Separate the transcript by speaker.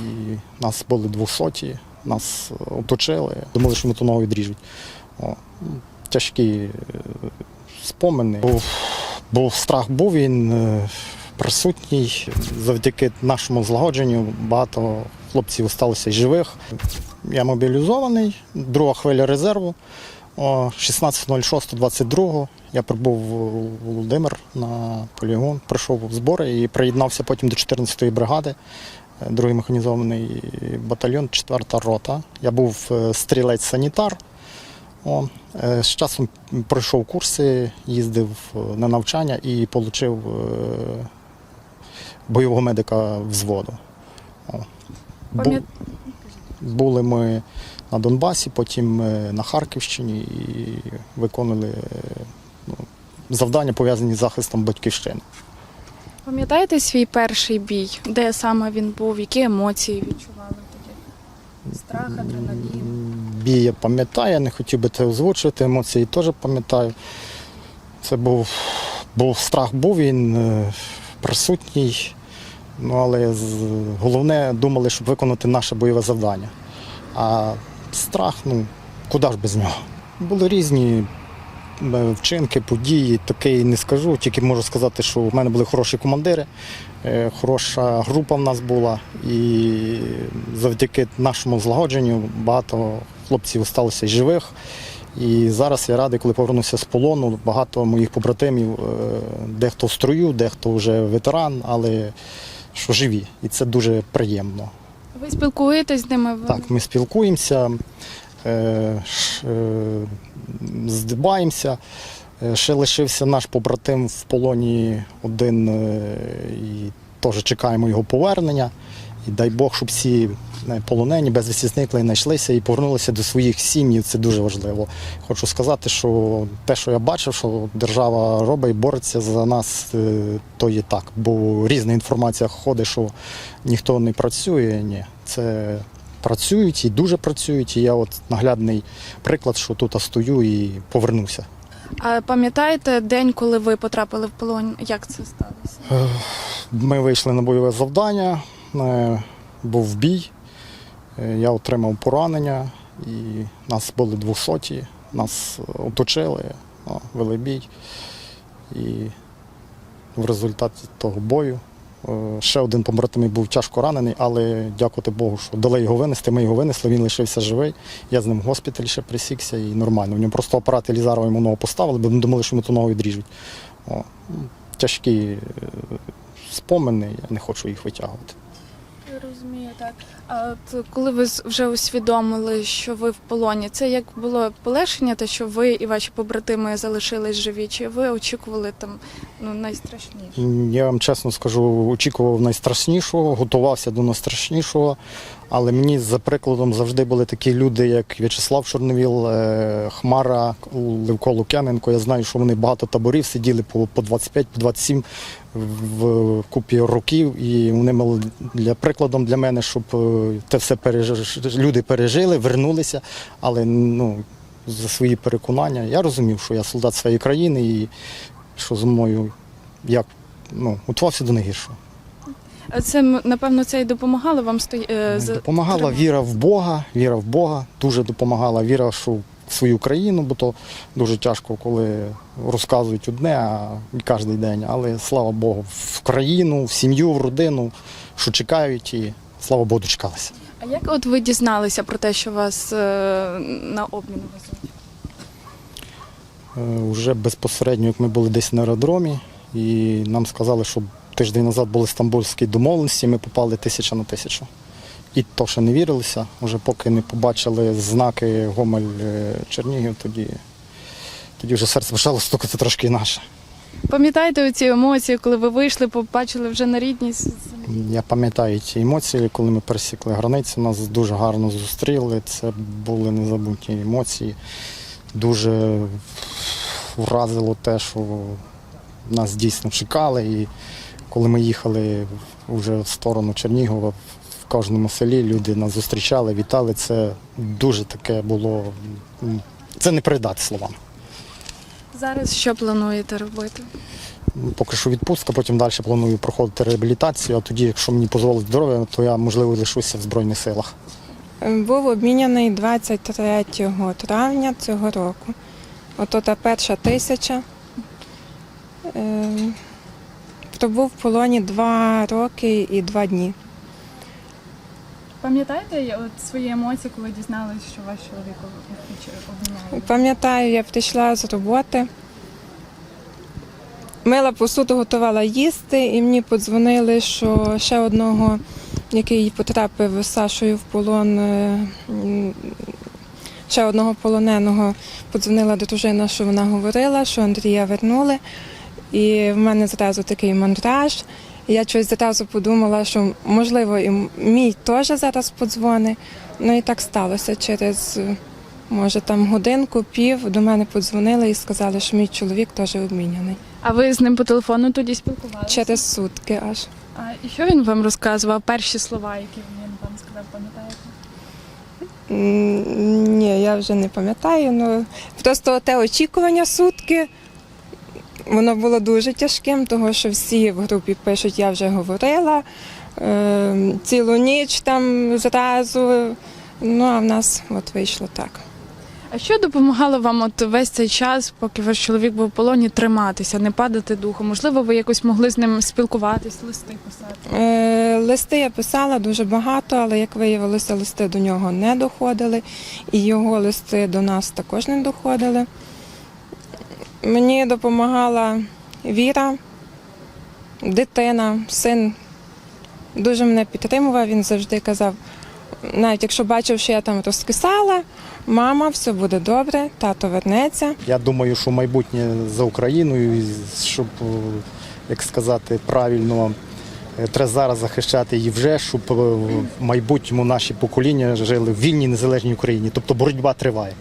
Speaker 1: і нас були 200, нас оточили, думали, що ми ту ногу відріжуть. О, тяжкі е, спомини. Був, був страх був він е, присутній. Завдяки нашому злагодженню багато хлопців залишилося живих. Я мобілізований, друга хвиля резерву. О 16.06.22 я прибув у Володимир на полігон, прийшов в збори і приєднався потім до 14-ї бригади, е, другий механізований батальйон, 4-та рота. Я був е, стрілець-санітар. О, е, з часом пройшов курси, їздив е, на навчання і отримав бойового медика взводу. О. Бу- були ми на Донбасі, потім на Харківщині і виконували е, ну, завдання пов'язані з захистом батьківщини.
Speaker 2: Пам'ятаєте свій перший бій? Де саме він був? Які емоції відчували тоді? Страх, адреналін.
Speaker 1: Бій я пам'ятаю, я не хотів би це озвучувати, емоції теж пам'ятаю. Це був, був страх, був він е, присутній. Ну, але головне думали, щоб виконати наше бойове завдання. А страх, ну, куди ж без нього? Були різні вчинки, події, таке не скажу. Тільки можу сказати, що в мене були хороші командири, е, хороша група в нас була. І завдяки нашому злагодженню багато хлопців залишилося живих. І зараз я радий, коли повернувся з полону. Багато моїх побратимів, е, дехто в строю, дехто вже ветеран, але що живі. І це дуже приємно.
Speaker 2: Ви спілкуєтесь з ними?
Speaker 1: Так, ми спілкуємося, е, е, здибаємося. Е, Ще лишився наш побратим в полоні один е, і теж чекаємо його повернення. І дай Бог, щоб всі е, полонені, безвісті зникли, знайшлися і повернулися до своїх сім'їв. Це дуже важливо. Хочу сказати, що те, що я бачив, що держава робить бореться за нас, е, то є так. Бо різна інформація ходить, що ніхто не працює. Ні, це працюють і дуже працюють. І я от наглядний приклад, що тут стою і повернувся.
Speaker 2: А пам'ятаєте день, коли ви потрапили в полон? Як це сталося?
Speaker 1: Ми вийшли на бойове завдання, е, був бій, е, я отримав поранення, і нас були 200, нас оточили, вели бій. І в результаті того бою е, ще один побратим був тяжко ранений, але дякувати Богу, що дали його винести. Ми його винесли, він лишився живий. Я з ним в госпіталі ще присікся і нормально. У нього просто апарат Елізарова йому ногу поставили, бо ми думали, що ми ту ногу відріжуть. О, тяжкі е, спомини, я не хочу їх витягувати.
Speaker 2: Розумію, так. А от коли ви вже усвідомили, що ви в полоні, це як було полегшення, те, що ви і ваші побратими залишились живі? Чи ви очікували там ну найстрашніше?
Speaker 1: Я вам чесно скажу, очікував найстрашнішого, готувався до найстрашнішого. Але мені за прикладом завжди були такі люди, як В'ячеслав Чорновіл, е, Хмара, Левко Лук'яненко. Я знаю, що вони багато таборів сиділи по, по 25, по 27 в купі років. І вони мали для прикладом для мене, щоб е, те все переж... люди пережили, вернулися. Але ну, за свої переконання я розумів, що я солдат своєї країни і що зі мною як ну, готувався до найгіршого.
Speaker 2: А Це напевно це і допомагало вам стої... е,
Speaker 1: Допомагала віра в Бога, віра в Бога, дуже допомагала віра що в свою країну, бо то дуже тяжко, коли розказують одне, а кожен день. Але слава Богу, в країну, в сім'ю, в родину, що чекають, і слава Богу, дочекалися.
Speaker 2: А як от ви дізналися про те, що вас е, на обмін везуть?
Speaker 1: Е, Уже безпосередньо, як ми були десь на аеродромі, і нам сказали, що тиждень назад були стамбульські домовленості, ми попали тисяча на тисячу. І то ще не вірилися, вже поки не побачили знаки Гомель е, Чернігів, тоді, тоді вже серце почало стукати трошки інакше.
Speaker 2: Пам'ятаєте ці емоції, коли ви вийшли, побачили вже на рідній?
Speaker 1: Я пам'ятаю ці емоції, коли ми пересікли границю, нас дуже гарно зустріли. Це були незабутні емоції. Дуже вразило те, що нас дійсно чекали. І коли ми їхали вже в сторону Чернігова, в кожному селі люди нас зустрічали, вітали. Це дуже таке було. Це не передати словами.
Speaker 2: Зараз що плануєте робити?
Speaker 1: Поки що відпустка, потім далі планую проходити реабілітацію, а тоді, якщо мені дозволить здоров'я, то я можливо лишуся в Збройних силах.
Speaker 3: Був обміняний 23 травня цього року. Ото та перша тисяча. Пробув в полоні два роки і два дні.
Speaker 2: Пам'ятаєте от свої емоції, коли дізналися, що ваш чоловік обміняє?
Speaker 3: Пам'ятаю, я прийшла з роботи. Мила посуду готувала їсти, і мені подзвонили, що ще одного, який потрапив з Сашою в полон, е, ще одного полоненого, подзвонила дружина, що вона говорила, що Андрія вернули. І в мене зразу такий мандраж. Я щось зразу подумала, що можливо і мій теж зараз подзвони. Ну і так сталося через. е, Може, там годинку, пів до мене подзвонили і сказали, що мій чоловік теж обміняний.
Speaker 2: А ви з ним по телефону тоді спілкувалися?
Speaker 3: Через сутки аж.
Speaker 2: А і що він вам розказував? Перші слова, які він вам сказав, пам'ятаєте?
Speaker 3: Ні, я вже не пам'ятаю. Ну просто те очікування сутки. Воно було дуже тяжким, тому що всі в групі пишуть, я вже говорила. Е, цілу ніч там зразу. Ну а в нас от вийшло так.
Speaker 2: А що допомагало вам от весь цей час, поки ваш чоловік був в полоні, триматися, не падати духом? Можливо, ви якось могли з ним спілкуватись, листи писати?
Speaker 3: Е, Листи я писала дуже багато, але як виявилося, листи до нього не доходили, і його листи до нас також не доходили. Мені допомагала Віра, дитина, син дуже мене підтримував. Він завжди казав, навіть якщо бачив, що я там розкисала, мама, все буде добре, тато вернеться.
Speaker 1: Я думаю, що майбутнє за Україною, щоб, е, як сказати, правильно е, треба зараз захищати її вже, щоб е, в майбутньому наші покоління жили в вільній незалежній Україні. Тобто боротьба триває.